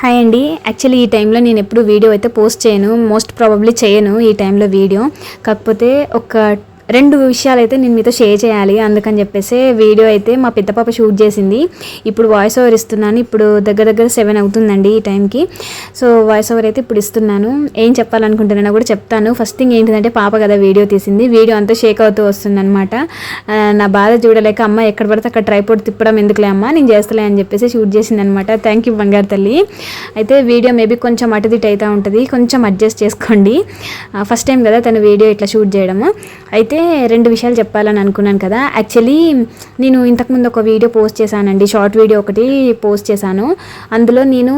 Hi అండి. Actually ఈ టైంలో నేను ఎప్పుడు వీడియో అయితే పోస్ట్ చేయను. మోస్ట్ ప్రాబబ్లీ చేయను ఈ టైంలో వీడియో కాకపోతే ఒక రెండు విషయాలు అయితే నేను మీతో షేర్ చేయాలి. అందుకని చెప్పేసి వీడియో అయితే మా పెద్ద పాప షూట్ చేసింది. ఇప్పుడు వాయిస్ ఓవర్ ఇస్తున్నాను. ఇప్పుడు దగ్గర దగ్గర సెవెన్ అవుతుందండి ఈ టైంకి సో వాయిస్ ఓవర్ అయితే ఇప్పుడు ఇస్తున్నాను. ఏం చెప్పాలనుకుంటున్నానో కూడా చెప్తాను. ఫస్ట్ థింగ్ ఏంటిదంటే పాప కదా వీడియో తీసింది. వీడియో అంతా షేక్ అవుతూ వస్తుందన్నమాట. నా బాధ చూడలేక అమ్మ ఎక్కడ పడితే అక్కడ ట్రైపోర్ట్ తిప్పడం ఎందుకులే అమ్మ? నేను చేస్తలే అని చెప్పేసి షూట్ చేసింది అనమాట థ్యాంక్ యూ బంగారు తల్లి. అయితే వీడియో మేబీ కొంచెం అటుదిట్ అవుతూ ఉంటుంది. కొంచెం అడ్జస్ట్ చేసుకోండి. ఫస్ట్ టైం కదా తను వీడియో ఇట్లా షూట్ చేయడము. అయితే రెండు విషయాలు చెప్పాలని అనుకున్నాను కదా. యాక్చువల్లీ నేను ఇంతకుముందు ఒక వీడియో పోస్ట్ చేశానండి. షార్ట్ వీడియో ఒకటి పోస్ట్ చేశాను. అందులో నేను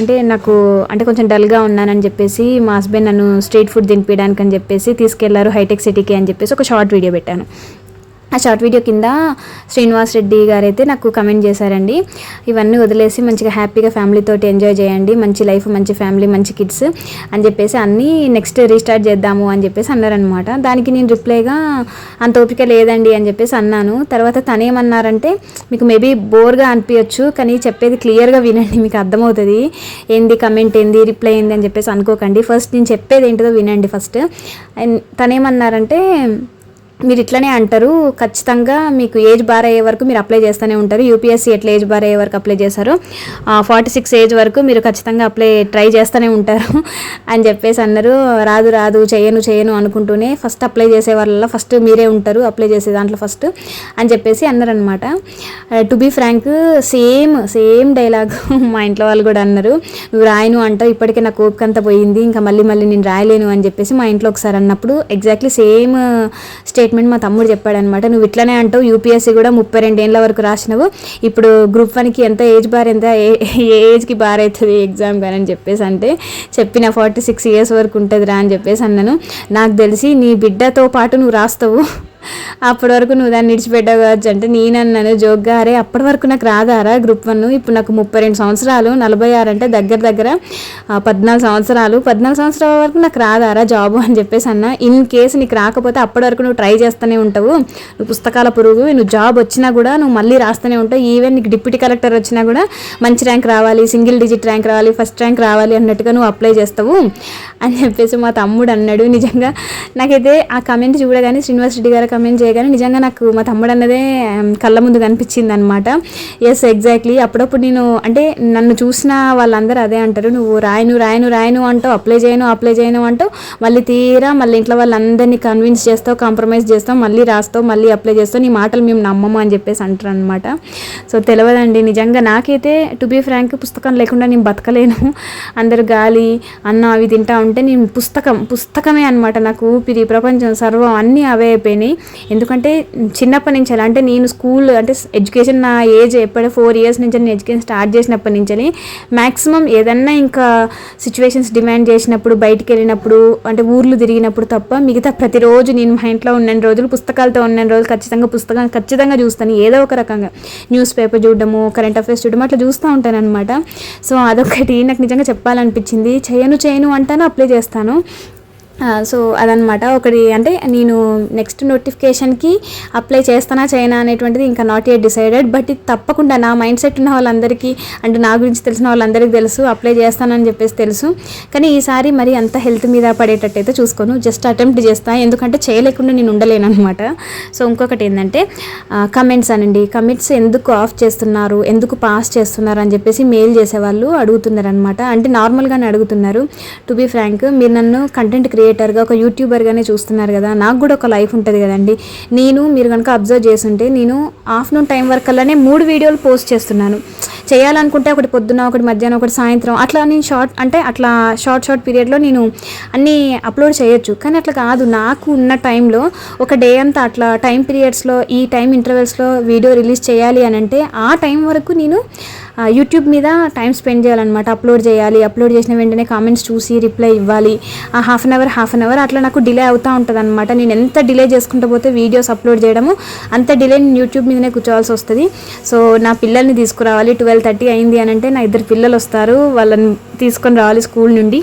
అంటే నాకు అంటే కొంచెం డల్గా ఉన్నానని చెప్పేసి మా హస్బెండ్ నన్ను స్ట్రీట్ ఫుడ్ తినిపించడానికి అని చెప్పేసి తీసుకెళ్ళారు హైటెక్ సిటీకి అని చెప్పేసి ఒక షార్ట్ వీడియో పెట్టాను. ఆ షార్ట్ వీడియో కింద శ్రీనివాస్ రెడ్డి గారు అయితే నాకు కమెంట్ చేశారండి. ఇవన్నీ వదిలేసి మంచిగా హ్యాపీగా ఫ్యామిలీతో ఎంజాయ్ చేయండి. మంచి లైఫ్ మంచి ఫ్యామిలీ మంచి కిడ్స్ అని చెప్పేసి అన్నీ నెక్స్ట్ రీస్టార్ట్ చేద్దాము అని చెప్పేసి అన్నారనమాట దానికి నేను రిప్లైగా అంత ఓపిక లేదండి అని చెప్పేసి అన్నాను. తర్వాత తనేమన్నారంటే మీకు మేబీ బోర్గా అనిపించచ్చు కానీ చెప్పేది క్లియర్గా వినండి మీకు అర్థమవుతుంది. ఏంది కమెంట్ ఏంది రిప్లై ఏంది? అని చెప్పేసి అనుకోకండి. ఫస్ట్ నేను చెప్పేది ఏంటిదో వినండి ఫస్ట్ అండ్ తనేమన్నారంటే మీరు ఇట్లనే అంటారు ఖచ్చితంగా మీకు ఏజ్ బార్ అయ్యే వరకు మీరు అప్లై చేస్తూనే ఉంటారు. యూపీఎస్సీ ఎట్లా ఏజ్ బార్ అయ్యే వరకు అప్లై చేశారు. ఫార్టీ సిక్స్ ఏజ్ వరకు మీరు ఖచ్చితంగా అప్లై ట్రై చేస్తూనే ఉంటారు అని చెప్పేసి అన్నారు. రాదు రాదు చేయను చేయను అనుకుంటూనే ఫస్ట్ అప్లై చేసే వాళ్ళ ఫస్ట్ మీరే ఉంటారు అప్లై చేసే దాంట్లో ఫస్ట్ అని చెప్పేసి అన్నారనమాట to be frank same same dialogue మా ఇంట్లో వాళ్ళు కూడా అన్నారు. నువ్వు రాయను అంటావు ఇప్పటికే నాకు ఓపిక అంతా పోయింది ఇంకా మళ్ళీ మళ్ళీ నేను రాయలేను అని చెప్పేసి మా ఇంట్లో ఒకసారి అన్నప్పుడు ఎగ్జాక్ట్లీ సేమ్ స్టేట్మెంట్ మా తమ్ముడు చెప్పాడనమాట. నువ్వు ఇట్లనే అంటావు యూపీఎస్సీ కూడా ముప్పై రెండు ఏళ్ళ వరకు రాసినావు. ఇప్పుడు గ్రూప్ వన్కి ఎంత ఏజ్ బార్ ఎంత ఏ ఏ ఏజ్కి బార్ అవుతుంది ఎగ్జామ్ కానీ అని చెప్పేసి అంటే చెప్పిన ఫార్టీ సిక్స్ ఇయర్స్ వరకు ఉంటుంది రా అని చెప్పేసి అన్నాను. నాకు తెలిసి నీ బిడ్డతో పాటు నువ్వు రాస్తావు. అప్పటి వరకు నువ్వు దాన్ని విడిచిపెట్టావు కావచ్చు అంటే నేనన్నాను జోక్గా అరే అప్పటి వరకు నాకు రాదారా గ్రూప్ వన్ ఇప్పుడు నాకు ముప్పై రెండు సంవత్సరాలు నలభై ఆరు అంటే దగ్గర దగ్గర పద్నాలుగు సంవత్సరాలు. పద్నాలుగు సంవత్సరాల వరకు నాకు రాదారా జాబు అని చెప్పేసి అన్న. ఇన్ కేసు నీకు రాకపోతే అప్పటి వరకు నువ్వు ట్రై చేస్తూనే ఉంటావు. నువ్వు పుస్తకాల పురుగు నువ్వు జాబ్ వచ్చినా కూడా నువ్వు మళ్ళీ రాస్తూనే ఉంటావు. ఈవెన్ నీకు డిప్యూటీ కలెక్టర్ వచ్చినా కూడా మంచి ర్యాంక్ రావాలి సింగిల్ డిజిట్ ర్యాంక్ రావాలి ఫస్ట్ ర్యాంక్ రావాలి అన్నట్టుగా నువ్వు అప్లై చేస్తావు అని చెప్పేసి మా తమ్ముడు అన్నాడు. నిజంగా నాకైతే ఆ కమెంట్ చూడగానే శ్రీనివాస్ రెడ్డి గారు కమెంట్ చేయగానే నిజంగా నాకు మా తమ్ముడు అన్నదే కళ్ళ ముందు కనిపించింది అనమాట ఎస్ ఎగ్జాక్ట్లీ అప్పుడప్పుడు నేను అంటే నన్ను చూసిన వాళ్ళందరూ అదే అంటారు. నువ్వు రాయను రాయను రాయను అంటావు అప్లై చేయను అప్లై చేయను అంటావు మళ్ళీ తీరా మళ్ళీ ఇంట్లో వాళ్ళందరినీ కన్విన్స్ చేస్తావు కాంప్రమైజ్ చేస్తావు మళ్ళీ రాస్తావు మళ్ళీ అప్లై చేస్తావు నీ మాటలు మేము నమ్మము అని చెప్పేసి అంటారు అనమాట సో తెలియదండి నిజంగా నాకైతే టు బీ ఫ్రాంక్ పుస్తకం లేకుండా నేను బతకలేను. అందరు గాలి అన్న అవి తింటా ఉంటే నేను పుస్తకం పుస్తకమే అనమాట నాకు ఊపిరి ప్రపంచం సర్వం అన్నీ అవే అయిపోయినాయి. ఎందుకంటే చిన్నప్పటి నుంచి ఎలా అంటే నేను స్కూల్ అంటే ఎడ్యుకేషన్ నా ఏజ్ ఎప్పుడో ఫోర్ ఇయర్స్ నుంచి నేను ఎడ్యుకేషన్ స్టార్ట్ చేసినప్పటి నుంచి మ్యాక్సిమం ఏదన్నా ఇంకా సిచ్యువేషన్స్ డిమాండ్ చేసినప్పుడు బయటికి వెళ్ళినప్పుడు అంటే ఊర్లు తిరిగినప్పుడు తప్ప మిగతా ప్రతిరోజు నేను మా ఇంట్లో ఉన్న రోజులు పుస్తకాలతో ఉన్న రోజులు ఖచ్చితంగా పుస్తకం ఖచ్చితంగా చూస్తాను. ఏదో ఒక రకంగా న్యూస్ పేపర్ చూడడము కరెంట్ అఫైర్స్ చూడడం అట్లా చూస్తూ ఉంటాను అనమాట సో అదొకటి నాకు నిజంగా చెప్పాలనిపించింది. చేయను చేయను అంటాను అప్లై చేస్తాను. సో అదనమాట ఒకటి అంటే నేను నెక్స్ట్ నోటిఫికేషన్కి అప్లై చేస్తానా చేయనా అనేటువంటిది ఇంకా నాట్ ఎట్ డిసైడెడ్ బట్ ఇది తప్పకుండా నా మైండ్ సెట్ ఉన్న వాళ్ళందరికీ అంటే నా గురించి తెలిసిన వాళ్ళందరికీ తెలుసు. అప్లై చేస్తానని చెప్పేసి తెలుసు. కానీ ఈసారి మరి అంత హెల్త్ మీద పడేటట్టు అయితే చూసుకోను. జస్ట్ అటెంప్ట్ చేస్తాను ఎందుకంటే చేయలేకుండా నేను ఉండలేను అనమాట సో ఇంకొకటి ఏంటంటే కమెంట్స్ అనండి. కమెంట్స్ ఎందుకు ఆఫ్ చేస్తున్నారు? ఎందుకు పాస్ చేస్తున్నారు? అని చెప్పేసి మెయిల్ చేసేవాళ్ళు అడుగుతున్నారు అనమాట అంటే నార్మల్గానే అడుగుతున్నారు. టు బీ ఫ్రాంక్ మీరు నన్ను కంటెంట్ క్రియేటర్గా ఒక యూట్యూబర్గానే చూస్తున్నారు కదా నాకు కూడా ఒక లైఫ్ ఉంటుంది కదండి. నేను మీరు కనుక అబ్జర్వ్ చేస్తుంటే నేను ఆఫ్టర్నూన్ టైం వరకు అలానే మూడు వీడియోలు పోస్ట్ చేస్తున్నాను. చేయాలనుకుంటే ఒకటి పొద్దున ఒకటి మధ్యాహ్నం ఒకటి సాయంత్రం. అట్లా నేను షార్ట్ అంటే అట్లా షార్ట్ షార్ట్ పీరియడ్లో నేను అన్నీ అప్లోడ్ చేయొచ్చు. కానీ అట్లా కాదు. నాకు ఉన్న టైంలో ఒక డే అంతా అట్లా టైం పీరియడ్స్లో ఈ టైం ఇంటర్వెల్స్లో వీడియో రిలీజ్ చేయాలి అని అంటే ఆ టైం వరకు నేను యూట్యూబ్ మీద టైం స్పెండ్ చేయాలన్నమాట. అప్లోడ్ చేయాలి. అప్లోడ్ చేసిన వెంటనే కామెంట్స్ చూసి రిప్లై ఇవ్వాలి. ఆ half an hour half an hour అట్లా నాకు డిలే అవుతూ ఉంటుంది అనమాట నేను ఎంత డిలే చేసుకుంటూ పోతే వీడియోస్ అప్లోడ్ చేయడము అంత డిలే నేను యూట్యూబ్ మీదనే కూర్చోవాల్సి వస్తుంది. సో నా పిల్లల్ని తీసుకురావాలి. ట్వెల్వ్ థర్టీ అయింది అని అంటే నా ఇద్దరు పిల్లలు వస్తారు. వాళ్ళని తీసుకొని రావాలి స్కూల్ నుండి.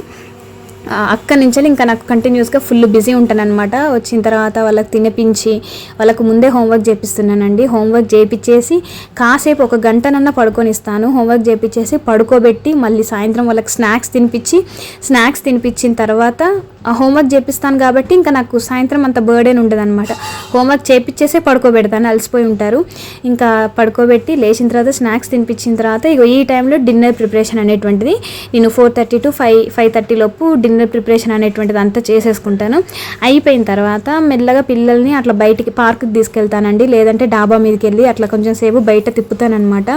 అక్క నుంచి ఇంకా నాకు కంటిన్యూస్గా ఫుల్ బిజీ ఉంటాను వచ్చిన తర్వాత వాళ్ళకి తినిపించి వాళ్ళకు ముందే హోంవర్క్ చేపిస్తున్నానండి. హోంవర్క్ చేపించేసి కాసేపు ఒక గంటనన్నా పడుకొనిస్తాను. హోంవర్క్ చేపించేసి పడుకోబెట్టి మళ్ళీ సాయంత్రం వాళ్ళకి స్నాక్స్ తినిపించి స్నాక్స్ తినిపించిన తర్వాత ఆ హోంవర్క్ చేపిస్తాను కాబట్టి ఇంకా నాకు సాయంత్రం అంత బర్డెన్ ఉండదు అనమాట హోంవర్క్ చేపించేసే పడుకోబెడతాను అలసిపోయి ఉంటారు. ఇంకా పడుకోబెట్టి లేచిన తర్వాత స్నాక్స్ తినిపించిన తర్వాత ఇగో ఈ టైంలో డిన్నర్ ప్రిపరేషన్ అనేటువంటిది. నేను four thirty to five five thirty లోపు డిన్నర్ డిన్నర్ ప్రిపరేషన్ అనేటువంటిది అంతా చేసేసుకుంటాను. అయిపోయిన తర్వాత మెల్లగా పిల్లల్ని అట్లా బయటికి పార్క్కి తీసుకెళ్తానండి. లేదంటే డాబా మీదకి వెళ్ళి అట్లా కొంచెం సేపు బయట తిప్పుతానమాట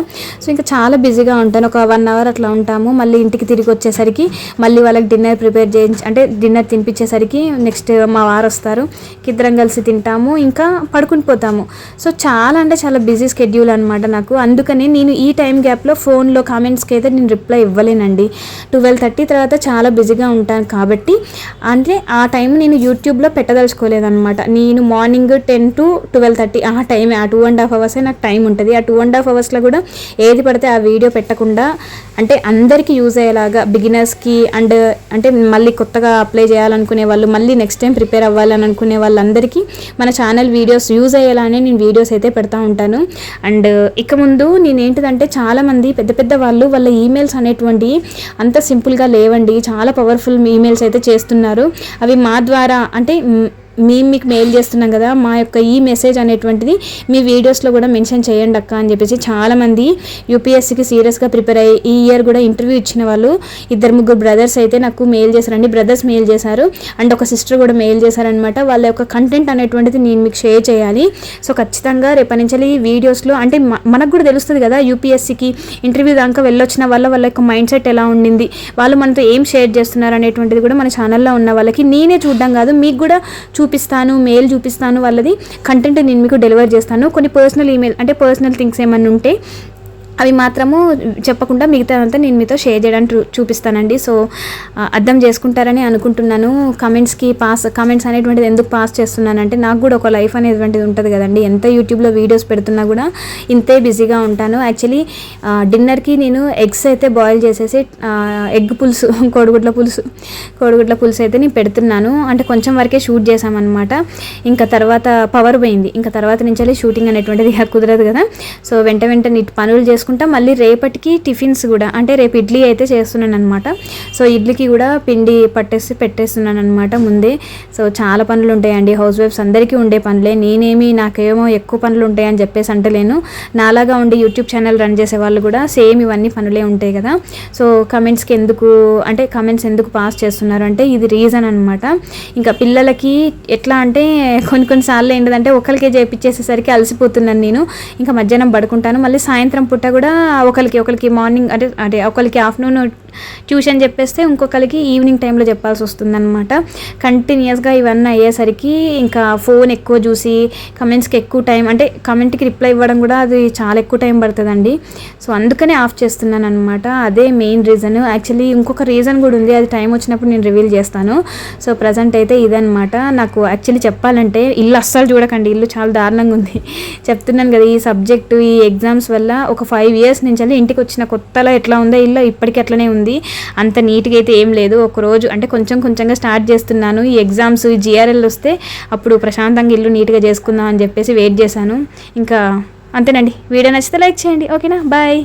సో ఇంకా చాలా బిజీగా ఉంటాను. ఒక వన్ అవర్ అట్లా ఉంటాము. మళ్ళీ ఇంటికి తిరిగి వచ్చేసరికి మళ్ళీ వాళ్ళకి డిన్నర్ ప్రిపేర్ చేయించి అంటే డిన్నర్ తినిపించేసరికి నెక్స్ట్ మా వారు వస్తారు. ఇద్దరం కలిసి తింటాము. ఇంకా పడుకుని పోతాము. సో చాలా అంటే చాలా బిజీ స్కెడ్యూల్ అనమాట నాకు. అందుకని నేను ఈ టైం గ్యాప్లో ఫోన్లో కామెంట్స్కి అయితే నేను రిప్లై ఇవ్వలేనండి. ట్వెల్వ్ థర్టీ తర్వాత చాలా బిజీగా ఉంటాను. కాబట్టి అంటే ఆ టైం నేను యూట్యూబ్లో పెట్టదలుచుకోలేదనమాట నేను morning ten to twelve thirty ఆ టైం ఆ టూ అండ్ హాఫ్ అవర్సే నాకు టైం ఉంటుంది. ఆ టూ అండ్ హాఫ్ అవర్స్లో కూడా ఏది పడితే ఆ వీడియో పెట్టకుండా అంటే అందరికీ యూజ్ అయ్యేలాగా బిగినర్స్కి అండ్ అంటే మళ్ళీ కొత్తగా అప్లై చేయాలనుకునే వాళ్ళు మళ్ళీ నెక్స్ట్ టైం ప్రిపేర్ అవ్వాలని అనుకునే వాళ్ళందరికీ మన ఛానల్ వీడియోస్ యూజ్ అయ్యేలానే నేను వీడియోస్ అయితే పెడతా ఉంటాను. అండ్ ఇక ముందు నేను ఏంటిదంటే చాలామంది పెద్ద పెద్ద వాళ్ళు వాళ్ళ ఈమెయిల్స్ అనేటువంటి అంత సింపుల్గా లేవండి. చాలా పవర్ఫుల్ ఈమెయిల్స్ అయితే చేస్తున్నారు. అవి మా ద్వారా అంటే మేము మీకు మెయిల్ చేస్తున్నాం కదా మా యొక్క ఈ మెసేజ్ అనేటువంటిది మీ వీడియోస్లో కూడా మెన్షన్ చేయండి అక్క అని చెప్పేసి చాలామంది యూపీఎస్సీకి సీరియస్గా ప్రిపేర్ అయ్యి ఈ ఇయర్ కూడా ఇంటర్వ్యూ ఇచ్చిన వాళ్ళు ఇద్దరు ముగ్గురు బ్రదర్స్ అయితే నాకు మెయిల్ చేశారండి. బ్రదర్స్ మెయిల్ చేశారు. అండ్ ఒక సిస్టర్ కూడా మెయిల్ చేశారనమాట వాళ్ళ యొక్క కంటెంట్ అనేటువంటిది నేను మీకు షేర్ చేయాలి. సో ఖచ్చితంగా రేపటి నుంచి ఈ వీడియోస్లో అంటే మనకు కూడా తెలుస్తుంది కదా యూపీఎస్సీకి ఇంటర్వ్యూ దాకా వెళ్ళొచ్చిన వాళ్ళ వాళ్ళ యొక్క మైండ్ సెట్ ఎలా ఉండింది. వాళ్ళు మనతో ఏం షేర్ చేస్తున్నారు అనేటువంటిది కూడా మన ఛానల్లో ఉన్న వాళ్ళకి నేనే చూడడం కాదు. మీకు కూడా చూపిస్తాను మెయిల్ చూపిస్తాను వాళ్ళది కంటెంట్ నేను మీకు డెలివర్ చేస్తాను. కొన్ని పర్సనల్ ఈమెయిల్ అంటే పర్సనల్ థింగ్స్ ఏమైనా ఉంటే అవి మాత్రము చెప్పకుండా మిగతా అంతా నేను మీతో షేర్ చేయడానికి చూపిస్తానండి. సో అర్థం చేసుకుంటారని అనుకుంటున్నాను. కమెంట్స్కి పాస్ కమెంట్స్ అనేటువంటిది ఎందుకు పాస్ చేస్తున్నానంటే నాకు కూడా ఒక లైఫ్ అనేటువంటిది ఉంటుంది కదండి. ఎంత యూట్యూబ్లో వీడియోస్ పెడుతున్నా కూడా ఇంతే బిజీగా ఉంటాను. యాక్చువల్లీ డిన్నర్కి నేను ఎగ్స్ అయితే బాయిల్ చేసేసి ఎగ్ పులుసు కోడిగుడ్ల పులుసు కోడిగుడ్ల పులుసు అయితే నేను పెడుతున్నాను. అంటే కొంచెం వరకే షూట్ చేసామన్నమాట ఇంకా తర్వాత పవర్ పోయింది. ఇంకా తర్వాత నుంచి షూటింగ్ అనేటువంటిది కుదరదు కదా. సో వెంట వెంటనే ఇటు పనులు చేసుకుంటా మళ్ళీ రేపటికి టిఫిన్స్ కూడా అంటే రేపు ఇడ్లీ అయితే చేస్తున్నాను అనమాట సో ఇడ్లీకి కూడా పిండి పట్టేసి పెట్టేస్తున్నాను అనమాట ముందే. సో చాలా పనులు ఉంటాయండి. హౌస్ వైఫ్స్ అందరికీ ఉండే పనులే. నేనేమి నాకేమో ఎక్కువ పనులు ఉంటాయని చెప్పేసి అంటలేను. నాలాగా ఉండి యూట్యూబ్ ఛానల్ రన్ చేసే వాళ్ళు కూడా సేమ్ ఇవన్నీ పనులే ఉంటాయి కదా. సో కమెంట్స్కి ఎందుకు అంటే కమెంట్స్ ఎందుకు పాస్ చేస్తున్నారు అంటే ఇది రీజన్ అనమాట ఇంకా పిల్లలకి ఎట్లా అంటే కొన్ని కొన్నిసార్లు ఏంటంటే ఒకరికే చేపించేసేసరికి అలసిపోతున్నాను నేను. ఇంకా మధ్యాహ్నం పడుకుంటాను. మళ్ళీ సాయంత్రం పూట కూడా ఒకరికి ఒకరికి మార్నింగ్ అంటే అంటే ఒకరికి ఆఫ్టర్నూన్ ట్యూషన్ చెప్పేస్తే ఇంకొకరికి ఈవినింగ్ టైంలో చెప్పాల్సి వస్తుందన్నమాట. కంటిన్యూస్గా ఇవన్నీ అయ్యేసరికి ఇంకా ఫోన్ ఎక్కువ చూసి కమెంట్స్కి ఎక్కువ టైం అంటే కమెంట్కి రిప్లై ఇవ్వడం కూడా అది చాలా ఎక్కువ టైం పడుతుందండి. సో అందుకనే ఆఫ్ చేస్తున్నాను అనమాట అదే మెయిన్ రీజన్. యాక్చువల్లీ ఇంకొక రీజన్ కూడా ఉంది. అది టైం వచ్చినప్పుడు నేను రివీల్ చేస్తాను. సో ప్రజెంట్ అయితే ఇదనమాట నాకు యాక్చువల్లీ చెప్పాలంటే ఇల్లు అస్సలు చూడకండి. ఇల్లు చాలా దారుణంగా ఉంది. చెప్తున్నాను కదా ఈ సబ్జెక్టు ఈ ఎగ్జామ్స్ వల్ల ఒక ఫైవ్ ఫైవ్ ఇయర్స్ నుంచి ఇంటికి వచ్చిన కొత్తలో ఎట్లా ఉందో ఇల్లు ఇప్పటికి అట్లనే ఉంది. అంత నీట్గా అయితే ఏం లేదు. ఒకరోజు అంటే కొంచెం కొంచెంగా స్టార్ట్ చేస్తున్నాను. ఈ ఎగ్జామ్స్ ఈ జిఆర్ఎల్ వస్తే అప్పుడు ప్రశాంతంగా ఇల్లు నీట్గా చేసుకుందాం అని చెప్పేసి వెయిట్ చేశాను. ఇంకా అంతేనండి. వీడియో నచ్చితే లైక్ చేయండి. ఓకేనా బాయ్